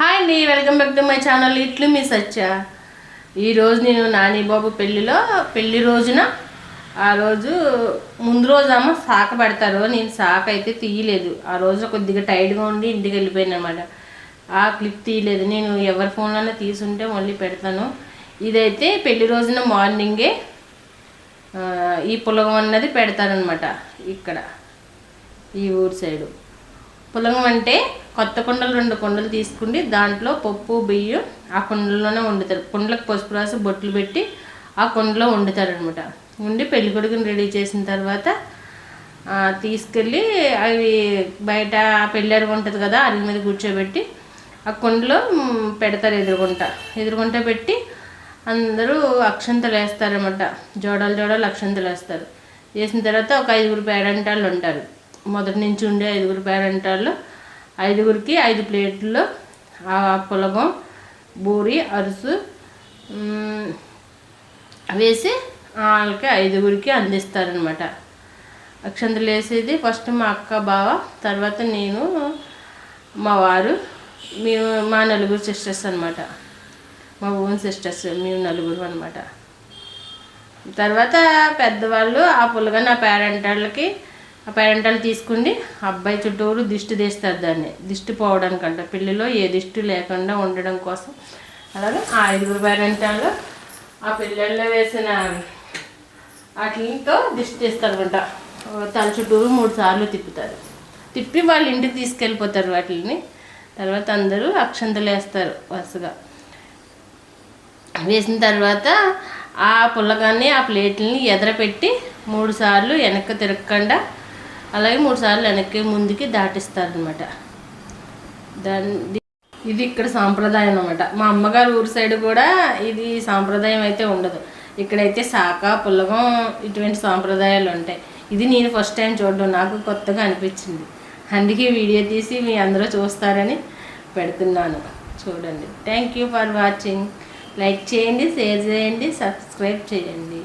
Hi అండి welcome back to my channel ఇట్లు మీ సత్య ఈరోజు నేను నాని బాబు పెళ్ళిలో పెళ్ళి రోజున ఆ రోజు ముందు రోజు అమ్మ సాక పెడతారు నేను సాక అయితే తీయలేదు. ఆ రోజు కొద్దిగా టైట్గా ఉండి ఇంటికి వెళ్ళిపోయాను అనమాట ఆ క్లిప్ తీయలేదు. నేను ఎవరి ఫోన్లోనే తీసుంటే మళ్ళీ పెడతాను. ఇదైతే పెళ్ళి రోజున మార్నింగే ఈ పులగం అన్నది పెడతారనమాట ఇక్కడ ఈ ఊరు సైడు పులగం అంటే కొత్త కుండలు రెండు కుండలు తీసుకుండి దాంట్లో పప్పు బియ్యం ఆ కుండలోనే వండుతారు. కుండలకు పసుపు రాసి బొట్లు పెట్టి ఆ కుండలో వండుతారు అనమాట ఉండి పెళ్ళి కొడుకుని రెడీ చేసిన తర్వాత తీసుకెళ్ళి అవి బయట పెళ్ళారు ఉంటుంది కదా అల్లి మీద కూర్చోబెట్టి ఆ కుండలో పెడతారు ఎదురుగుంట. ఎదురుగుంట పెట్టి అందరూ అక్షంతలు వేస్తారన్నమాట. జోడాలు జోడాలు అక్షంతలు వేస్తారు. వేసిన తర్వాత ఒక ఐదుగురు పేరంటాళ్ళు ఉంటారు. మొదటి నుంచి ఉండే ఐదుగురు పేరంటాళ్ళు. ఐదుగురికి ఐదు ప్లేట్లు ఆ పులగం బూరి అరుసు వేసి వాళ్ళకి ఐదుగురికి అందిస్తారనమాట అక్షంతలు వేసేది ఫస్ట్ మా అక్క బావ తర్వాత నేను మా వారు మేము మా నలుగురు సిస్టర్స్ అనమాట మా ఓన్ సిస్టర్స్ మేము నలుగురు అనమాట తర్వాత పెద్దవాళ్ళు ఆ పుల్లగా ఆ పేరెంటాళ్ళకి ఆ పేరెంటాలు తీసుకుని అబ్బాయి చుట్టూరు దిష్టి తీస్తారు దాన్ని. దిష్టి పోవడానికంట. పెళ్ళిలో ఏ దిష్టి లేకుండా ఉండడం కోసం. అలాగే ఆ ఐదుగురు పేరెంటాలు ఆ పిల్లల్లో వేసిన వాటితో దిష్టి తీస్తారనమాట తల చుట్టూరు మూడు సార్లు తిప్పుతారు. తిప్పి వాళ్ళ ఇంటికి తీసుకెళ్ళిపోతారు వాటిని తర్వాత అందరూ అక్షంతలు వేస్తారు వరుసగా. వేసిన తర్వాత ఆ పుల్లగాన్ని ఆ ప్లేట్లని ఎదరపెట్టి మూడు సార్లు వెనక్కి తిరగకుండా అలాగే మూడు సార్లు వెనక్కి ముందుకి దాటిస్తారనమాట దాని ఇది ఇక్కడ సాంప్రదాయం అనమాట మా అమ్మగారు ఊరు సైడ్ కూడా ఇది సాంప్రదాయం అయితే ఉండదు. ఇక్కడైతే శాఖ పుల్లగం ఇటువంటి సాంప్రదాయాలు ఉంటాయి. ఇది నేను ఫస్ట్ టైం చూడడం నాకు కొత్తగా అనిపించింది. అందుకే వీడియో తీసి మీ అందరూ చూస్తారని పెడుతున్నాను. చూడండి. Thank you for watching like చేయండి షేర్ చేయండి సబ్స్క్రైబ్ చేయండి.